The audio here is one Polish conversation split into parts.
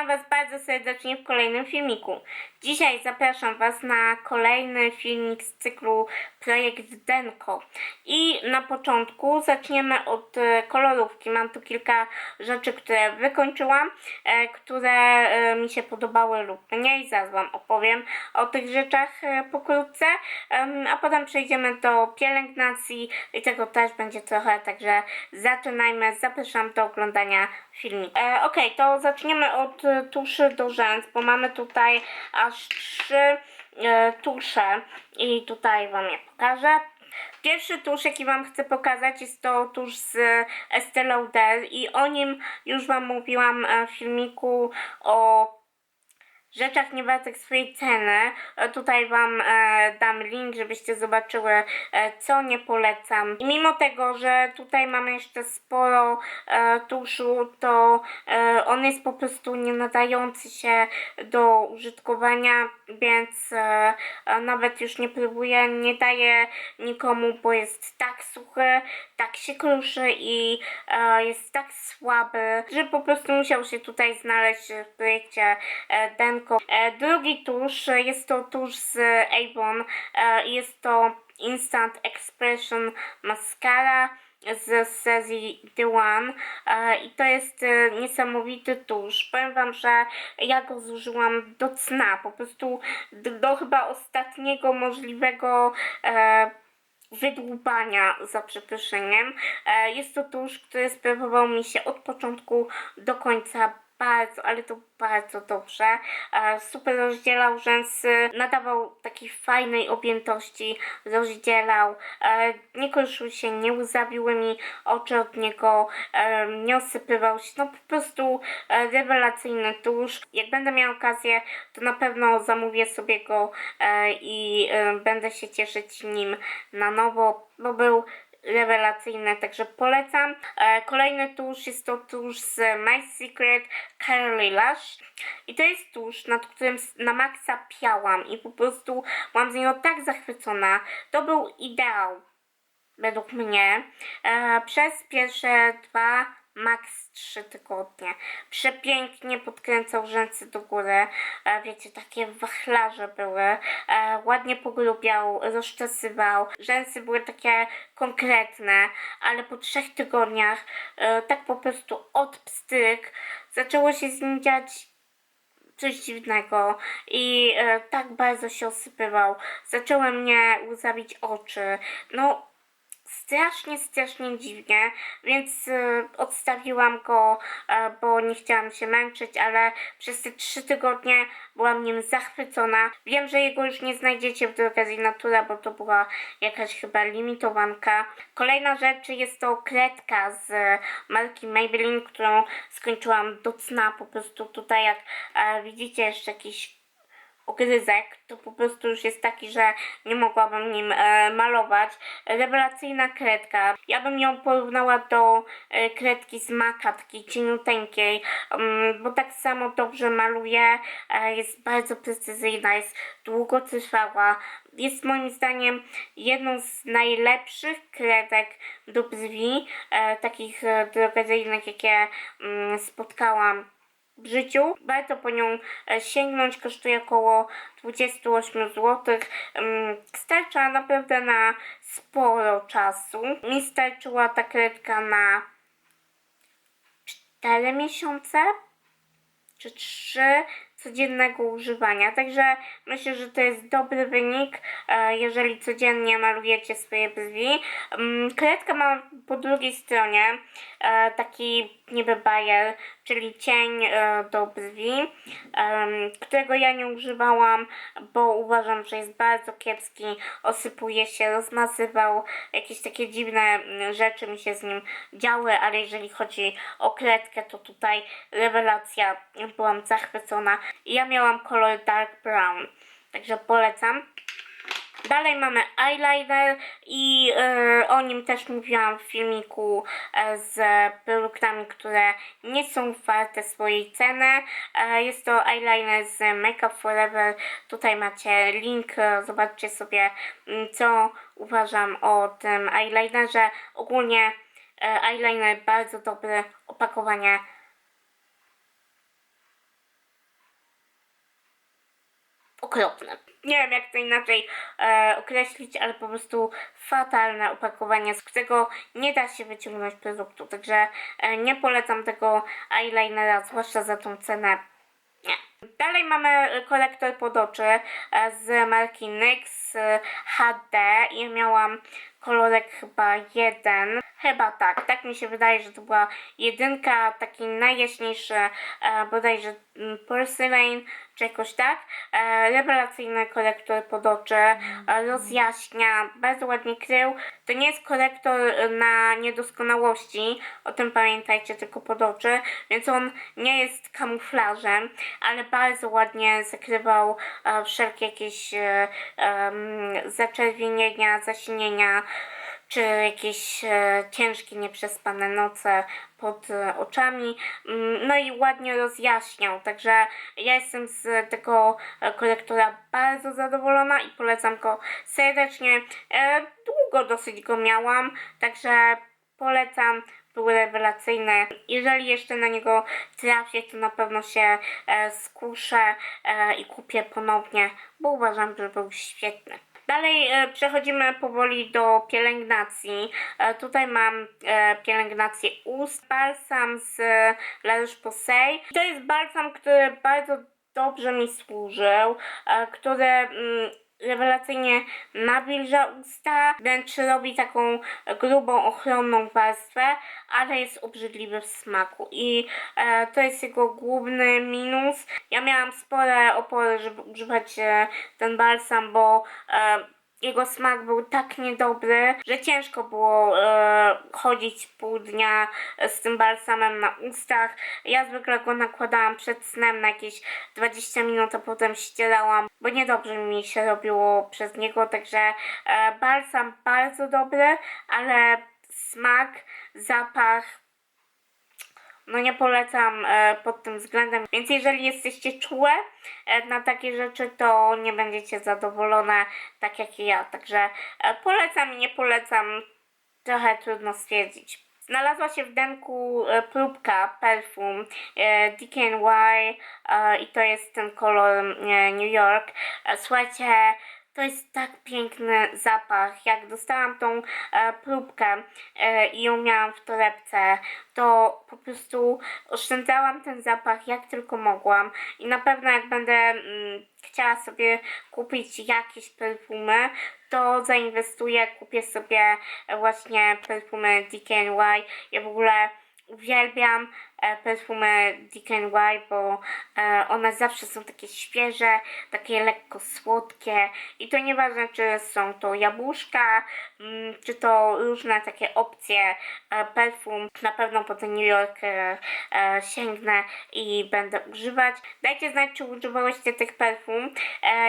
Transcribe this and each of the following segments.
Witam Was bardzo serdecznie w kolejnym filmiku. Dzisiaj zapraszam Was na kolejny filmik z cyklu Projekt Denko. I na początku zaczniemy od e, kolorówki. Mam tu kilka rzeczy, które wykończyłam, e, które e, mi się podobały lub mniej. Zaraz Wam opowiem o tych rzeczach pokrótce, a potem przejdziemy do pielęgnacji i tego też będzie trochę, także zaczynajmy. Zapraszam do oglądania filmiku. E, Okej, to zaczniemy od e, tuszy do rzęs, bo mamy tutaj aż trzy e, tusze i tutaj Wam je pokażę. Pierwszy tusz, jaki Wam chcę pokazać, jest to tusz z Estée Lauder i o nim już Wam mówiłam e, w filmiku o rzeczach niewartych swojej ceny. E, Tutaj Wam e, dam link, żebyście zobaczyły, e, co nie polecam. I mimo tego, że tutaj mamy jeszcze sporo e, tuszu, to e, on jest po prostu nie nadający się do użytkowania, więc e, nawet już nie próbuję, nie daję nikomu, bo jest tak suchy, tak się kruszy i e, jest tak słaby, że po prostu musiał się tutaj znaleźć w projekcie e, Denko. E, drugi tusz e, jest to tusz z Avon. E, jest to Instant Expression Mascara z serii The One e, i to jest e, niesamowity tusz. Powiem Wam, że ja go zużyłam do cna, po prostu do, chyba ostatniego możliwego e, wydłubania za przeproszeniem. Jest to tusz, który sprawował mi się od początku do końca bardzo, ale to bardzo dobrze. E, Super rozdzielał rzęsy, nadawał takiej fajnej objętości, rozdzielał, e, nie kruszył się, nie łzawiły mi oczy od niego, e, nie osypywał się, no po prostu rewelacyjny tusz. Jak będę miała okazję, to na pewno zamówię sobie go i będę się cieszyć nim na nowo, bo był rewelacyjny, także polecam. E, kolejny tusz jest to tusz z My Secret Curly Lash i to jest tusz, nad którym na maksa piałam i po prostu byłam z niego tak zachwycona. To był ideał według mnie e, przez pierwsze dwa, max trzy tygodnie. Przepięknie podkręcał rzęsy do góry. E, wiecie, takie wachlarze były. E, ładnie pogrubiał, rozczesywał. Rzęsy były takie konkretne, ale po trzech tygodniach e, tak po prostu od pstryk zaczęło się z nim dziać coś dziwnego i e, tak bardzo się osypywał. Zaczęły mnie łzawić oczy. No, strasznie, strasznie dziwnie, więc e, odstawiłam go, e, bo nie chciałam się męczyć, ale przez te trzy tygodnie byłam nim zachwycona. Wiem, że jego już nie znajdziecie w Drogerii Natura, bo to była jakaś chyba limitowanka. Kolejna rzecz jest to kredka z marki Maybelline, którą skończyłam do cna. Po prostu tutaj jak e, widzicie jeszcze jakiś ogryzek, to po prostu już jest taki, że nie mogłabym nim e, malować. Rewelacyjna kredka. Ja bym ją porównała do e, kredki z Maka, takiej cieniuteńkiej, um, bo tak samo dobrze maluje, e, jest bardzo precyzyjna, jest długotrwała. Jest moim zdaniem jedną z najlepszych kredek do brwi, e, takich e, drogeryjnych, jakie mm, spotkałam w życiu. Warto po nią e, sięgnąć, kosztuje około 28 zł. Starcza naprawdę na sporo czasu. Mi starczyła ta kredka na 4 miesiące czy 3 codziennego używania. Także myślę, że to jest dobry wynik, e, jeżeli codziennie malujecie swoje brwi. Mm, Kredka ma po drugiej stronie e, taki niby bajer, czyli cień e, do brwi, którego ja nie używałam, bo uważam, że jest bardzo kiepski, osypuje się, rozmazywał, jakieś takie dziwne mm, rzeczy mi się z nim działy, ale jeżeli chodzi o kredkę, to tutaj rewelacja, byłam zachwycona. Ja miałam kolor dark brown, także polecam. Dalej mamy eyeliner i e, o nim też mówiłam w filmiku e, z produktami, które nie są warte swojej ceny. E, jest to eyeliner z Makeup Forever. Tutaj macie link, zobaczcie sobie mm, co uważam o tym eyelinerze. Ogólnie eyeliner bardzo dobry, opakowanie okropne. Nie wiem jak to inaczej e, określić, ale po prostu fatalne opakowanie, z którego nie da się wyciągnąć produktu. Także e, nie polecam tego eyelinera, zwłaszcza za tą cenę. Nie. Dalej mamy kolektor pod oczy e, z marki NYX e, HD. Ja miałam kolorek chyba jeden. Chyba tak, tak mi się wydaje, że to była jedynka, taki najjaśniejszy, e, bodajże mm, porcelain, czy jakoś tak. E, rewelacyjny korektor pod oczy, e, rozjaśnia, bardzo ładnie krył. To nie jest korektor e, na niedoskonałości, o tym pamiętajcie, tylko pod oczy, więc on nie jest kamuflażem, ale bardzo ładnie zakrywał e, wszelkie jakieś e, em, zaczerwienienia, zasinienia, czy jakieś e, ciężkie, nieprzespane noce pod e, oczami. Mm, No i ładnie rozjaśniał. Także ja jestem z tego korektora bardzo zadowolona i polecam go serdecznie. E, Długo dosyć go miałam, także polecam. Rewelacyjny. Jeżeli jeszcze na niego trafię, to na pewno się e, skuszę e, i kupię ponownie, bo uważam, że był świetny. Dalej e, przechodzimy powoli do pielęgnacji. Tutaj mam pielęgnację ust, balsam z La Roche-Posay. To jest balsam, który bardzo dobrze mi służył, który mm, rewelacyjnie nawilża usta, wręcz robi taką grubą, ochronną warstwę, ale jest obrzydliwy w smaku i e, to jest jego główny minus. Ja miałam spore opory, żeby używać e, ten balsam, bo e, jego smak był tak niedobry, że ciężko było e, chodzić pół dnia z tym balsamem na ustach. Ja zwykle go nakładałam przed snem na jakieś 20 minut, a potem ścierałam, bo niedobrze mi się robiło przez niego, także e, balsam bardzo dobry, ale smak, zapach no nie polecam e, pod tym względem. Więc jeżeli jesteście czułe e, na takie rzeczy, to nie będziecie zadowolone tak jak ja. Także e, polecam i nie polecam. Trochę trudno stwierdzić. Znalazła się w denku próbka perfum DKNY i to jest ten kolor New York. Słuchajcie, to jest tak piękny zapach. Jak dostałam tą e, próbkę e, i ją miałam w torebce, to po prostu oszczędzałam ten zapach jak tylko mogłam. I na pewno jak będę mm, chciała sobie kupić jakieś perfumy, to zainwestuję, kupię sobie właśnie perfumy DKNY. Ja w ogóle uwielbiam e, perfumy DKNY, bo e, one zawsze są takie świeże, takie lekko słodkie i to nieważne czy są to jabłuszka, mm, czy to różne takie opcje e, perfum. Na pewno po ten New York sięgnę i będę używać. Dajcie znać, czy używałyście tych perfum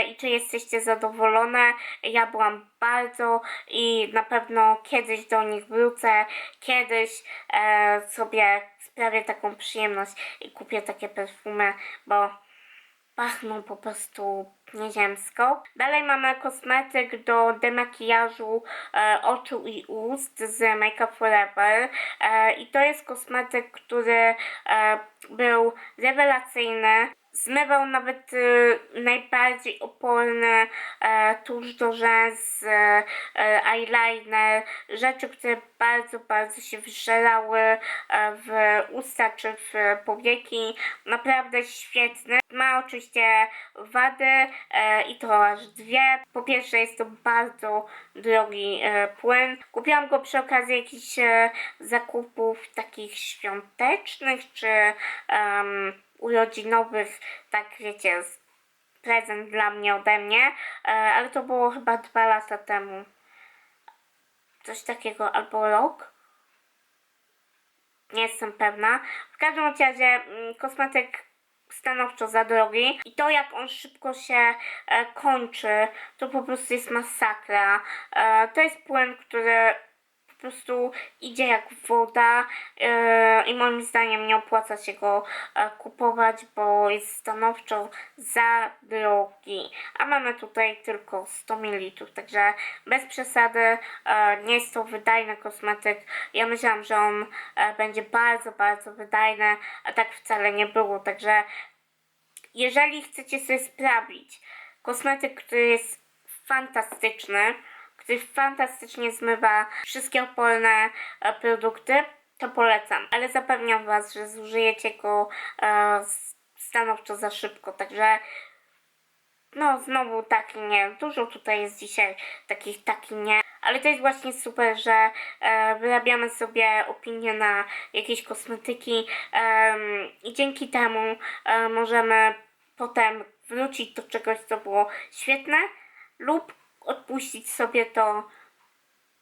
i czy jesteście zadowolone. Ja byłam bardzo i na pewno kiedyś do nich wrócę, kiedyś sobie sprawię taką przyjemność i kupię takie perfumy, bo pachną po prostu nieziemsko. Dalej mamy kosmetyk do demakijażu e, oczu i ust z Make Up Forever e, i to jest kosmetyk, który e, był rewelacyjny. Zmywał nawet y, najbardziej oporny e, tusz do rzęs, e, e, eyeliner, rzeczy, które bardzo, bardzo się wżerały e, w usta czy w powieki. Naprawdę świetny. Ma oczywiście wady e, i to aż dwie. Po pierwsze jest to bardzo drogi e, płyn. Kupiłam go przy okazji jakichś e, zakupów takich świątecznych czy em, urodzinowych, tak wiecie, prezent dla mnie ode mnie, e, ale to było chyba dwa lata temu. Coś takiego, albo rok. Nie jestem pewna. W każdym razie mm, kosmetyk stanowczo za drogi i to jak on szybko się e, kończy, to po prostu jest masakra. E, to jest płyn, który po prostu idzie jak woda e, i moim zdaniem nie opłaca się go e, kupować, bo jest stanowczo za drogi. A mamy tutaj tylko 100 ml, także bez przesady e, nie jest to wydajny kosmetyk. Ja myślałam, że on e, będzie bardzo, bardzo wydajny, a tak wcale nie było, także jeżeli chcecie sobie sprawić kosmetyk, który jest fantastyczny, fantastycznie zmywa wszystkie oporne e, produkty, to polecam. Ale zapewniam Was, że zużyjecie go e, stanowczo za szybko, także no, znowu taki nie. Dużo tutaj jest dzisiaj takich taki nie. Ale to jest właśnie super, że e, wyrabiamy sobie opinie na jakieś kosmetyki em, i dzięki temu e, możemy potem wrócić do czegoś, co było świetne lub odpuścić sobie to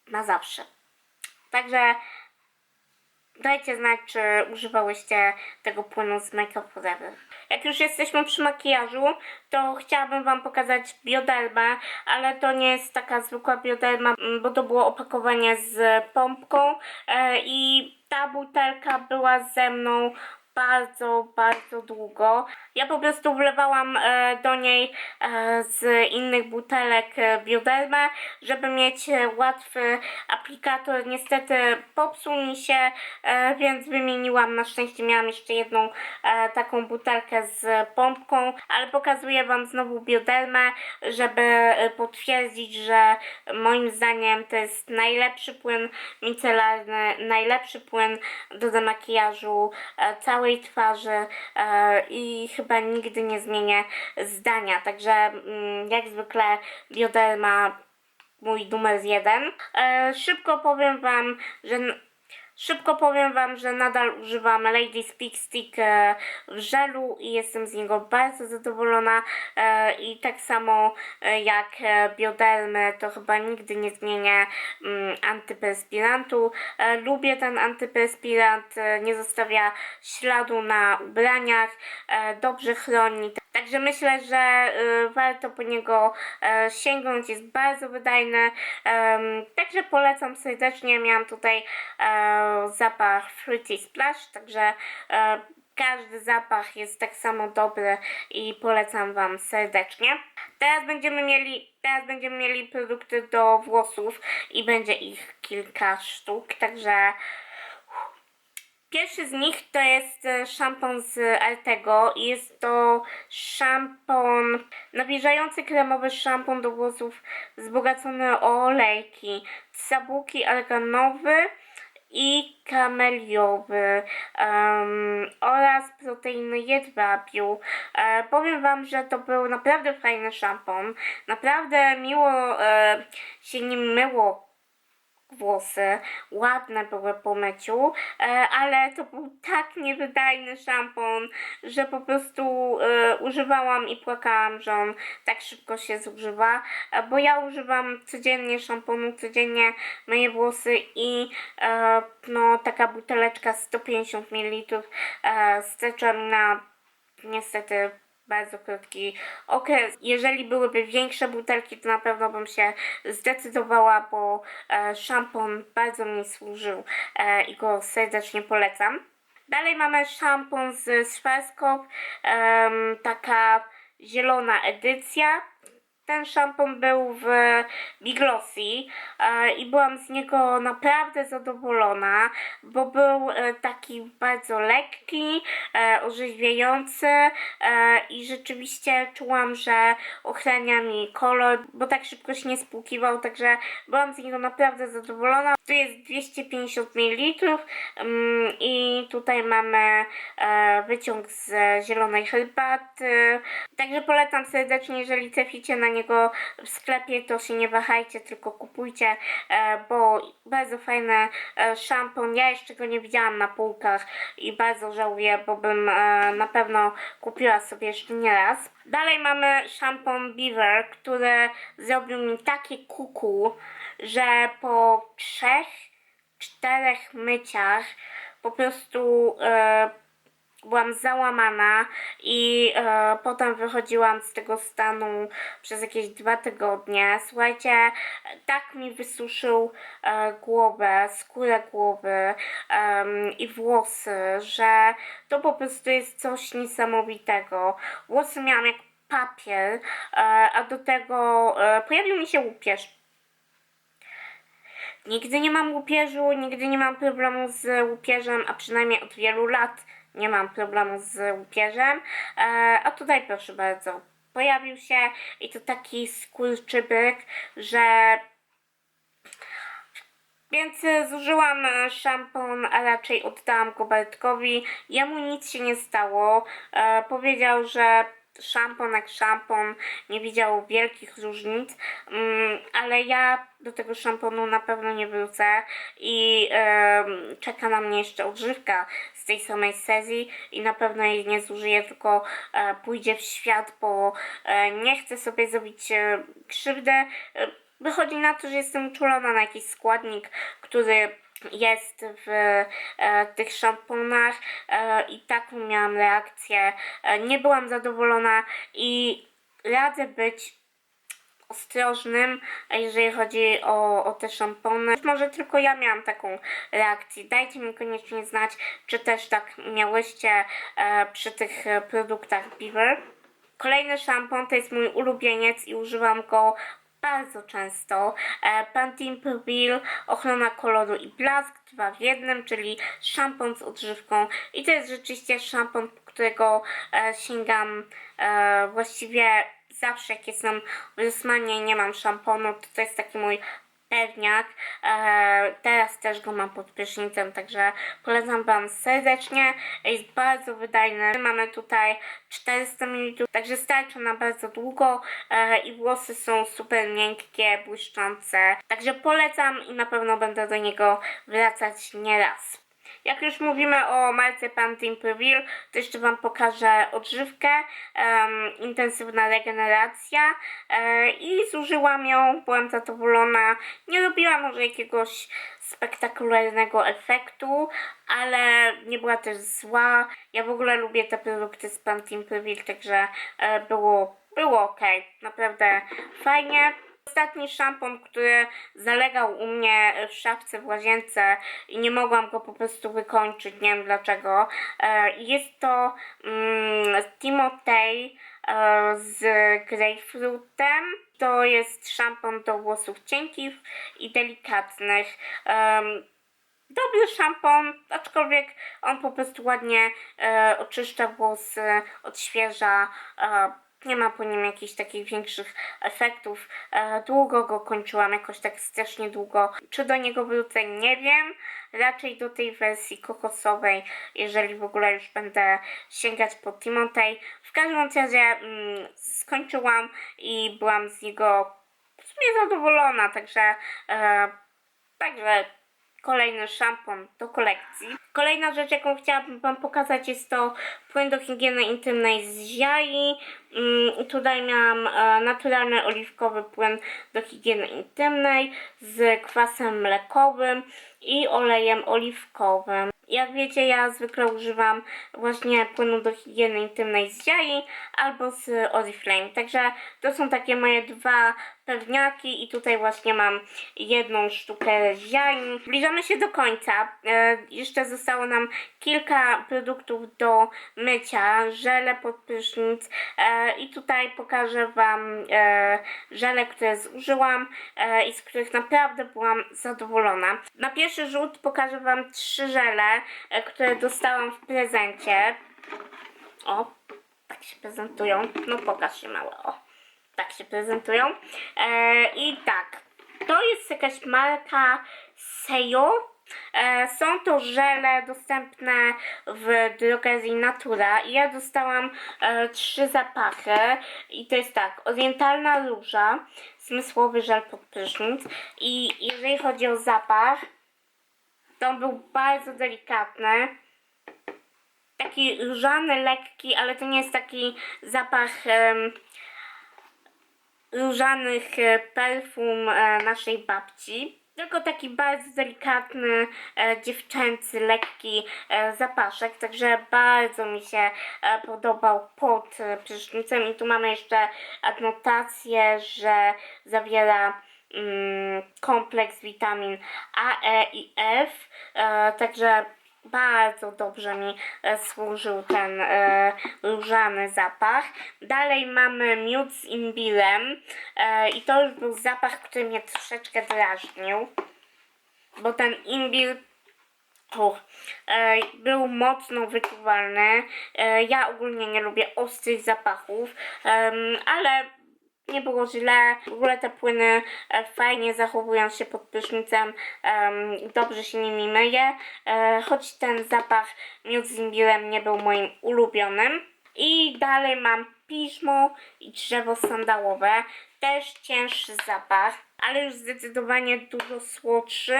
na zawsze. Także Dajcie znać, czy używałyście tego płynu z Make Up Forever. Jak już jesteśmy przy makijażu, to chciałabym Wam pokazać biodermę, ale to nie jest taka zwykła bioderma, mm, bo to było opakowanie z pompką e, i ta butelka była ze mną bardzo, bardzo długo. Ja po prostu wlewałam e, do niej e, z innych butelek e, biodermę, żeby mieć łatwy aplikator. Niestety popsuł mi się, więc wymieniłam. Na szczęście miałam jeszcze jedną taką butelkę z pompką, ale pokazuję Wam znowu biodermę, żeby potwierdzić, że moim zdaniem to jest najlepszy płyn micelarny, najlepszy płyn do demakijażu e, całej twarzy e, i chyba nigdy nie zmienię zdania. Także mm, jak zwykle bioderma mój numer jeden. E, szybko powiem Wam, że Szybko powiem Wam, że nadal używam Lady Speak Stick e, w żelu i jestem z niego bardzo zadowolona e, i tak samo e, jak biodermy to chyba nigdy nie zmienię mm, antyperspirantu. Lubię ten antyperspirant, nie zostawia śladu na ubraniach, dobrze chroni. Także myślę, że y, warto po niego e, sięgnąć, jest bardzo wydajny. Także polecam serdecznie. Miałam tutaj e, zapach Fruity Splash, także e, każdy zapach jest tak samo dobry i polecam Wam serdecznie. Teraz będziemy mieli, teraz będziemy mieli produkty do włosów i będzie ich kilka sztuk, także Pierwszy z nich to jest e, szampon z Altego jest to szampon, nawilżający kremowy szampon do włosów wzbogacony o olejki, sabuki arganowy i kameliowy em, oraz proteiny jedwabiu. E, powiem Wam, że to był naprawdę fajny szampon. Naprawdę miło e, się nim myło włosy, ładne były po myciu, e, ale to był tak niewydajny szampon, że po prostu e, używałam i płakałam, że on tak szybko się zużywa, e, bo ja używam codziennie szamponu, codziennie myję włosy i no taka buteleczka 150 ml e, mi na niestety bardzo krótki okres. Jeżeli byłyby większe butelki, to na pewno bym się zdecydowała, bo e, szampon bardzo mi służył e, i go serdecznie polecam. Dalej mamy szampon z Schwarzkopf, em, taka zielona edycja. Ten szampon był w Biglossy e, i byłam z niego naprawdę zadowolona, bo był e, taki bardzo lekki, e, orzeźwiający i rzeczywiście czułam, że ochrania mi kolor, bo tak szybko się nie spłukiwał, także byłam z niego naprawdę zadowolona. Tu jest 250 ml mm, i tutaj mamy wyciąg z zielonej herbaty. Także polecam serdecznie, jeżeli traficie na niego w sklepie, to się nie wahajcie, tylko kupujcie, e, bo bardzo fajny e, szampon. Ja jeszcze go nie widziałam na półkach i bardzo żałuję, bo bym e, na pewno kupiła sobie jeszcze nie raz. Dalej mamy szampon Beaver, który zrobił mi takie kuku, że po trzech, czterech myciach po prostu byłam załamana i e, potem wychodziłam z tego stanu przez jakieś dwa tygodnie. Słuchajcie, tak mi wysuszył e, głowę, skórę głowy em, i włosy, że to po prostu jest coś niesamowitego. Włosy miałam jak papier, e, a do tego e, pojawił mi się łupież. Nigdy nie mam łupieżu, nigdy nie mam problemu z łupieżem, a przynajmniej od wielu lat nie mam problemu z łupieżem. E, a tutaj proszę bardzo, pojawił się i to taki skurczybyk, że więc e, zużyłam e, szampon, a raczej oddałam go Bartkowi. Jemu nic się nie stało. E, powiedział, że szampon jak szampon, nie widział wielkich różnic, mm, ale ja do tego szamponu na pewno nie wrócę i em, czeka na mnie jeszcze odżywka z tej samej sesji i na pewno jej nie zużyję, tylko e, pójdzie w świat, bo e, nie chcę sobie zrobić e, krzywdę. Wychodzi na to, że jestem uczulona na jakiś składnik, który jest w e, tych szamponach e, i taką miałam reakcję. E, nie byłam zadowolona i radzę być ostrożnym, jeżeli chodzi o, o te szampony. Może tylko ja miałam taką reakcję. Dajcie mi koniecznie znać, czy też tak miałyście e, przy tych produktach Beaver. Kolejny szampon to jest mój ulubieniec i używam go bardzo często. E, Pantene Purell, ochrona koloru i blask, dwa w jednym, czyli szampon z odżywką. I to jest rzeczywiście szampon, po którego e, sięgam e, właściwie zawsze, jak jestem w Rosmanie i nie mam szamponu, to to jest taki mój pewniak. E, teraz też go mam pod prysznicem, także polecam Wam serdecznie. Jest bardzo wydajny. Mamy tutaj 400 ml, także starczy na bardzo długo e, i włosy są super miękkie, błyszczące. Także polecam i na pewno będę do niego wracać nieraz. Jak już mówimy o marce Pantene Purell, to jeszcze Wam pokażę odżywkę, em, intensywna regeneracja e, i zużyłam ją, byłam zadowolona. Nie robiła może jakiegoś spektakularnego efektu, ale nie była też zła. Ja w ogóle lubię te produkty z Pantene Purell, także e, było, było ok, naprawdę fajnie. Ostatni szampon, który zalegał u mnie w szafce w łazience i nie mogłam go po prostu wykończyć, nie wiem dlaczego. E, Jest to mm, Timotej e, z grapefruitem. To jest szampon do włosów cienkich i delikatnych. Em, dobry szampon, aczkolwiek on po prostu ładnie e, oczyszcza włosy, odświeża. E, nie ma po nim jakichś takich większych efektów. E, długo go kończyłam, jakoś tak strasznie długo. Czy do niego wrócę, nie wiem. Raczej do tej wersji kokosowej, jeżeli w ogóle już będę sięgać po Timotej. W każdym razie mm, skończyłam i byłam z niego w sumie zadowolona, także e, także kolejny szampon do kolekcji. Kolejna rzecz, jaką chciałabym Wam pokazać, jest to płyn do higieny intymnej z Ziai. Mm, tutaj miałam e, naturalny oliwkowy płyn do higieny intymnej z kwasem mlekowym i olejem oliwkowym. Jak wiecie, ja zwykle używam właśnie płynu do higieny intymnej z Ziai albo z Oriflame. Także to są takie moje dwa pewniaki i tutaj właśnie mam jedną sztukę z Ziai. Zbliżamy się do końca. E, jeszcze zostało nam kilka produktów do mycia, żele pod prysznic e, i tutaj pokażę Wam e, żele, które zużyłam e, i z których naprawdę byłam zadowolona. Na pierwszy rzut pokażę Wam trzy żele, e, które dostałam w prezencie. O, tak się prezentują. No pokaż się małe, o. Tak się prezentują. E, I tak, to jest jakaś marka Sejo. E, są to żele dostępne w drogerii Natura. I ja dostałam e, trzy zapachy. I to jest tak, orientalna róża, zmysłowy żel pod prysznic. I jeżeli chodzi o zapach, to on był bardzo delikatny, taki różany, lekki, ale to nie jest taki zapach em, różanych e, perfum naszej babci. Tylko taki bardzo delikatny, e, dziewczęcy, lekki e, zapaszek, także bardzo mi się e, podobał pod e, prysznicem. I tu mamy jeszcze adnotację, że zawiera mm, kompleks witamin A, E i F, e, także bardzo dobrze mi e, służył ten e, różany zapach. Dalej mamy miód z imbirem e, i to już był zapach, który mnie troszeczkę drażnił, bo ten imbir Uch, e, był mocno wyczuwalny. E, ja ogólnie nie lubię ostrych zapachów, em, ale nie było źle. W ogóle te płyny e, fajnie zachowują się pod prysznicem, em, dobrze się nimi myje, e, choć ten zapach miód z imbirem nie był moim ulubionym. I dalej mam piżmo i drzewo sandałowe, też cięższy zapach, ale już zdecydowanie dużo słodszy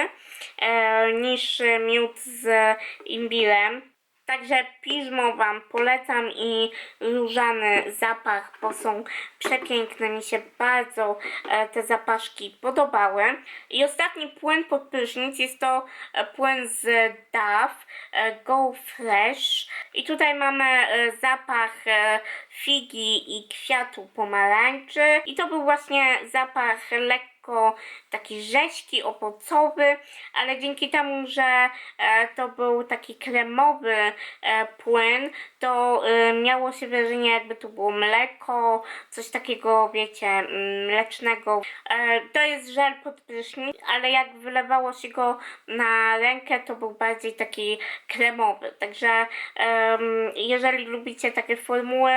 e, niż miód z imbirem. Także piżmo Wam polecam i różany zapach, bo są przepiękne. Mi się bardzo e, te zapaszki podobały. I ostatni płyn pod prysznic jest to e, płyn z Dove e, Go Fresh. I tutaj mamy zapach figi i kwiatu pomarańczy. I to był właśnie zapach lekko taki rzeźki, owocowy, ale dzięki temu, że e, to był taki kremowy e, płyn, to e, miało się wrażenie jakby to było mleko, coś takiego, wiecie, mm, mlecznego. E, to jest żel pod prysznic, ale jak wylewało się go na rękę, to był bardziej taki kremowy. Także jeżeli lubicie takie formuły,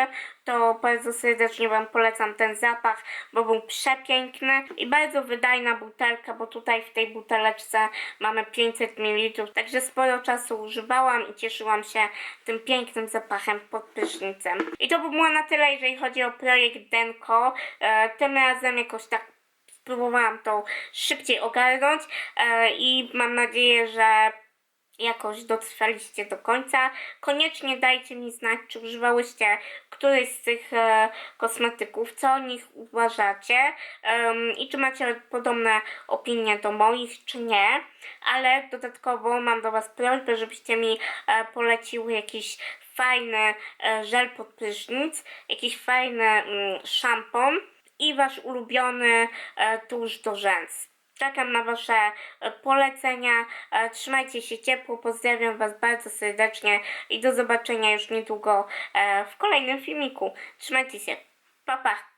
to bardzo serdecznie Wam polecam ten zapach, bo był przepiękny i bardzo wydajna butelka, bo tutaj w tej buteleczce mamy 500 ml, także sporo czasu używałam i cieszyłam się tym pięknym zapachem pod prysznicem. I to by było na tyle, jeżeli chodzi o projekt Denko. E, tym razem jakoś tak spróbowałam to szybciej ogarnąć e, i mam nadzieję, że jakoś dotrwaliście do końca. Koniecznie dajcie mi znać, czy używałyście któryś z tych e, kosmetyków, co o nich uważacie em, i czy macie podobne opinie do moich, czy nie. Ale dodatkowo mam do Was prośbę, żebyście mi e, poleciły jakiś fajny e, żel pod prysznic, jakiś fajny mm, szampon i Wasz ulubiony e, tusz do rzęs. Czekam na Wasze e, polecenia. Trzymajcie się ciepło. Pozdrawiam Was bardzo serdecznie i do zobaczenia już niedługo w kolejnym filmiku. Trzymajcie się. Pa, pa.